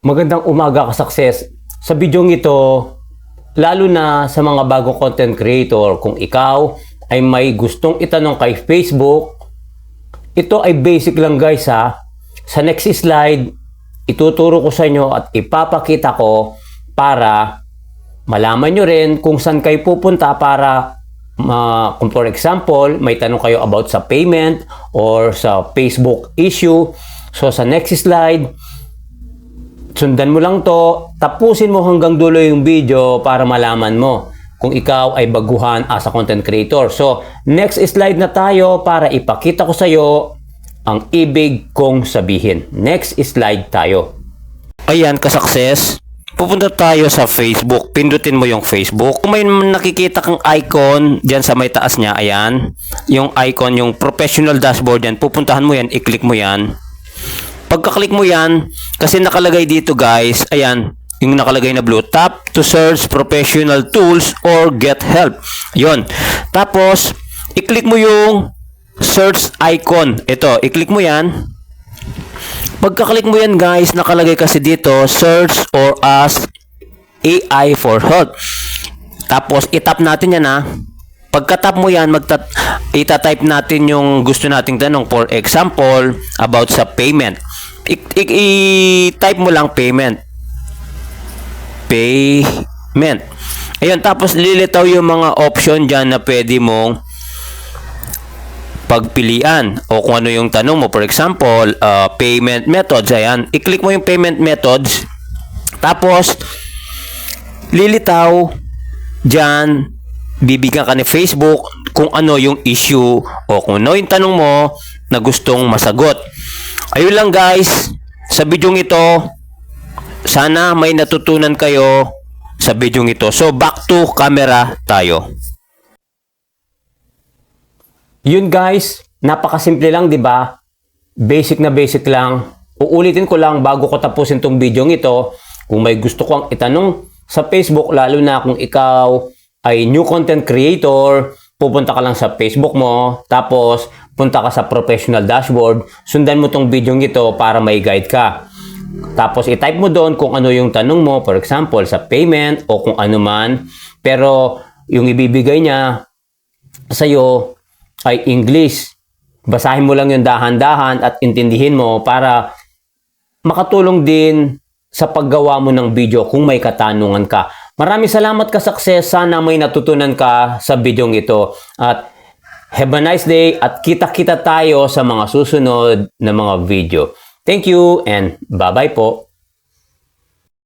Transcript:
Magandang umaga ka success. Sa video ito, lalo na sa mga bagong content creator, kung ikaw ay may gustong itanong kay Facebook, ito ay basic lang guys ha. Sa next slide, ituturo ko sa inyo at ipapakita ko para malaman nyo rin kung saan kayo pupunta para ma, kung for example, may tanong kayo about sa payment or sa Facebook issue. So sa next slide, sundan mo lang to, tapusin mo hanggang dulo yung video para malaman mo kung ikaw ay baguhan as a content creator. So, next slide na tayo para ipakita ko sa iyo ang ibig kong sabihin. Next slide tayo. Ayan, ka-success. Pupunta tayo sa Facebook. Pindutin mo yung Facebook. Kung may nakikita kang icon dyan sa may taas niya, ayan. Yung icon, yung professional dashboard yan. Pupuntahan mo yan, i-click mo yan. Pagka-click mo yan, kasi nakalagay dito guys, ayan, yung nakalagay na blue, tap to search professional tools or get help. Yon. Tapos, i-click mo yung search icon. Ito, i-click mo yan. Pagka-click mo yan guys, nakalagay kasi dito, search or ask AI for help. Tapos, itap natin yan ha. Pagka-tap mo yan, magta- itatype natin yung gusto nating tanong. For example, about sa payment. I-type mo lang payment. Payment. Ayun, tapos lilitaw yung mga option dyan na pwede mong pagpilian o kung ano yung tanong mo. For example, uh, payment methods. Ayan, i-click mo yung payment methods. Tapos, lilitaw dyan, bibigyan ka ni Facebook kung ano yung issue o kung ano yung tanong mo na gustong masagot. Ayun lang guys, sa video ito, sana may natutunan kayo sa video ito. So, back to camera tayo. Yun guys, napakasimple lang 'di ba? Basic na basic lang. Uulitin ko lang bago ko tapusin tong video ito, kung may gusto kang itanong sa Facebook lalo na kung ikaw ay new content creator, pupunta ka lang sa Facebook mo, tapos punta ka sa professional dashboard, sundan mo tong video ito para may guide ka. Tapos i-type mo doon kung ano yung tanong mo, for example, sa payment o kung ano man. Pero yung ibibigay niya sa'yo ay English. Basahin mo lang yung dahan-dahan at intindihin mo para makatulong din sa paggawa mo ng video kung may katanungan ka. Maraming salamat ka success. Sana may natutunan ka sa video ito. At have a nice day at kita-kita tayo sa mga susunod na mga video. Thank you and bye-bye po.